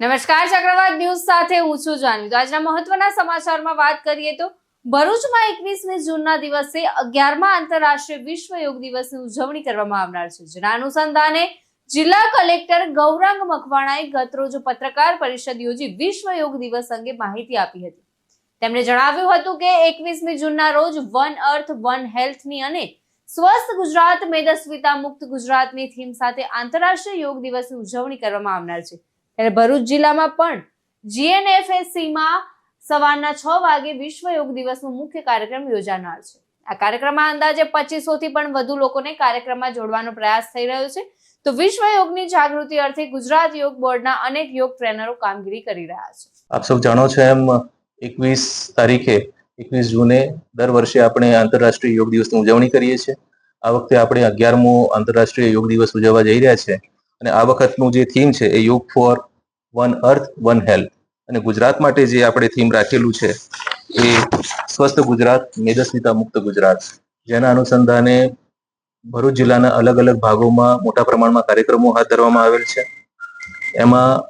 નમસ્કાર, ચક્રવાત ન્યૂઝ સાથે હું છું જાનવી. તો આજના મહત્વના સમાચારમાં વાત કરીએ તો ભરૂચમાં એકવીસમી જૂનના દિવસે અગિયારમા આંતરરાષ્ટ્રીય વિશ્વ યોગ દિવસની ઉજવણી કરવામાં આવનાર છે, જેના અનુસંધાને જિલ્લા કલેક્ટર ગૌરાંગ મકવાણાએ ગતરોજ પત્રકાર પરિષદ યોજી વિશ્વ યોગ દિવસ અંગે માહિતી આપી હતી. તેમણે જણાવ્યું હતું કે એકવીસમી જૂનના રોજ વન અર્થ, વન હેલ્થની અને સ્વસ્થ ગુજરાત, મેદસ્વીતા મુક્ત ગુજરાતની થીમ સાથે આંતરરાષ્ટ્રીય યોગ દિવસની ઉજવણી કરવામાં આવનાર છે. ત્યારે ભરૂચ જિલ્લામાં પણ જીએનએફએસસીમાં સવારના છ વાગે વિશ્વ યોગ દિવસનો મુખ્ય કાર્યક્રમ યોજાનાર છે. આ કાર્યક્રમમાં અંદાજે પચીસો થી પણ વધુ લોકોને કાર્યક્રમમાં જોડવાનો પ્રયાસ થઈ રહ્યો છે. તો વિશ્વ યોગની જાગૃતિ અર્થે ગુજરાત યોગ બોર્ડના અનેક યોગ ટ્રેનરો કામગીરી કરી રહ્યા છે. આપ સૌ જાણો છો એમ એકવીસ તારીખે એકવીસ જૂને દર વર્ષે આપણે આંતરરાષ્ટ્રીય યોગ દિવસની ઉજવણી કરીએ છીએ. આ વખતે આપણે અગિયારમો આંતરરાષ્ટ્રીય યોગ દિવસ ઉજવવા જઈ રહ્યા છે. અને આ વખતનું જે થીમ છે એ yoga for one earth one health અને ગુજરાત માટે જે આપણે થીમ રાખેલું છે એ સ્વસ્થ ગુજરાત, મેદસ્વીતા મુક્ત ગુજરાત. જેના અનુસંધાને ભરૂચ જિલ્લાના અલગ અલગ ભાગોમાં મોટા પ્રમાણમાં કાર્યક્રમો હાથ ધરવામાં આવેલ છે. એમાં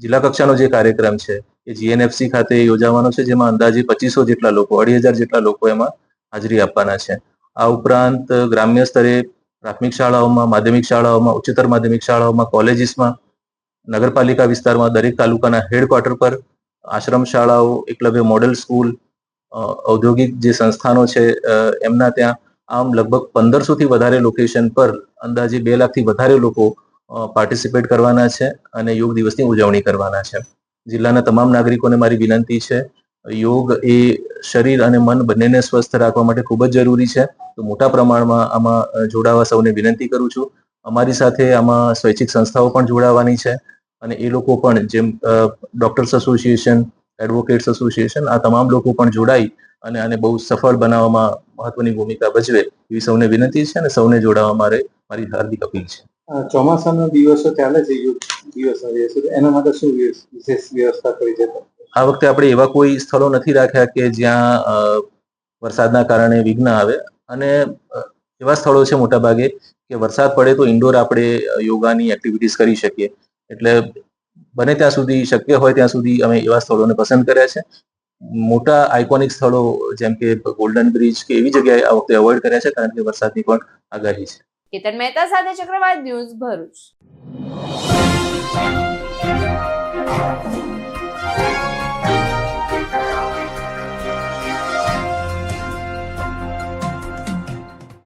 જિલ્લા કક્ષાનો જે કાર્યક્રમ છે એ જીએનએફસી ખાતે યોજાવાનો છે, જેમાં અંદાજે પચીસો જેટલા લોકો, અઢી હજાર જેટલા લોકો એમાં હાજરી આપવાના છે. આ ઉપરાંત ગ્રામ્ય સ્તરે પ્રાથમિક શાળાઓમાં, માધ્યમિક શાળાઓમાં, ઉચ્ચતર માધ્યમિક શાળાઓમાં, કોલેજીસમાં, નગરપાલિકા વિસ્તારમાં, દરેક તાલુકાના હેડક્વાર્ટર પર આશ્રમ શાળાઓ, એકલવ્ય મોડેલ સ્કૂલ ઔદ્યોગિક જે સંસ્થાનો છે એમના ત્યાં આમ લગભગ પંદરસોથી વધારે લોકેશન પર અંદાજે બે લાખથી વધારે લોકો પાર્ટિસિપેટ કરવાના છે અને યોગ દિવસની ઉજવણી કરવાના છે. જિલ્લાના તમામ નાગરિકોને મારી વિનંતી છે, યોગ એ શરીર અને મન બંનેને સ્વસ્થ રાખવા માટે ખૂબ જ જરૂરી છે. તો મોટા પ્રમાણમાં આમાં જોડાવા સૌને વિનંતી કરું છું. અમારી સાથે આમાં સ્વૈચ્છિક સંસ્થાઓ પણ જોડાવાની છે અને એ લોકો પણ જેમ ડોક્ટર્સ એસોસિએશન, એડવોકેટ્સ એસોસિએશન આ તમામ લોકો પણ જોડાઈ અને આને બહુ સફળ બનાવવામાં મહત્વની ભૂમિકા ભજવે એવી સૌને વિનંતી છે અને સૌને જોડાવા મારે, મારી હાર્દિક અપીલ છે. ચોમાસાના દિવસો ચાલે છે, યોગ દિવસના એના માટે શું વિશેષ વ્યવસ્થા કરી છે? આ વખતે આપણે એવા કોઈ સ્થળો નથી રાખ્યા કે જ્યાં વરસાદના કારણે વિઘ્ન આવે. અને એવા સ્થળો છે મોટાભાગે કે વરસાદ પડે તો ઇન્ડોર આપણે યોગાની એક્ટિવિટીઝ કરી શકીએ. એટલે બને ત્યાં સુધી, શક્ય હોય ત્યાં સુધી અમે એવા સ્થળોને પસંદ કર્યા છે. મોટા આઇકોનિક સ્થળો જેમ કે ગોલ્ડન બ્રિજ કે એવી જગ્યાએ આ વખતે અવોઇડ કર્યા છે કારણ કે વરસાદની પણ આગાહી છે. કેતન મહેતા સાથે ચક્રવાત ન્યૂઝ ભરૂચ.